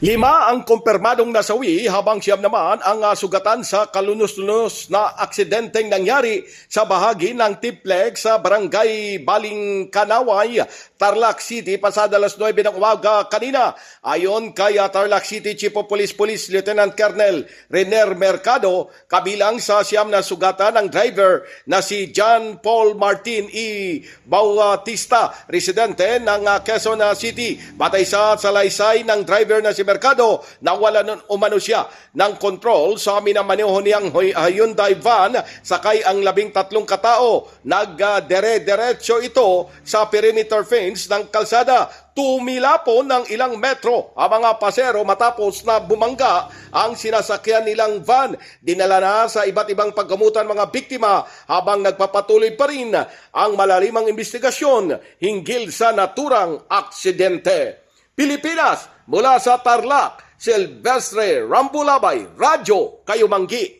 Lima ang kumpirmadong nasawi habang siyam naman ang ah, sugatan sa kalunos-lunos na aksidenteng nangyari sa bahagi ng Tiplex sa barangay Baling Kanaway, Tarlac City pasada alas 9 ng umaga kanina. Ayon kay ah, Tarlac City Chief of Police Police Lieutenant Colonel Rener Mercado, kabilang sa siyam na sugatan ang driver na si John Paul Martin E. Bautista, residente ng ah, Quezon City. Batay sa salaysay ng driver na si Mercado, nawala nun umano siya ng control sa minamaneho niyang Hy- Hyundai van, sakay ang labing tatlong katao. Nagdere-derecho ito sa perimeter fence ng kalsada. Tumila po ng ilang metro ang mga pasero matapos na bumangga ang sinasakyan nilang van. Dinala na sa iba't ibang paggamutan mga biktima habang nagpapatuloy pa rin ang malalimang investigasyon hinggil sa naturang aksidente. Pilipinas, mula sa Tarlac, Silvestre Rambulabay, Radyo Kayumanggi.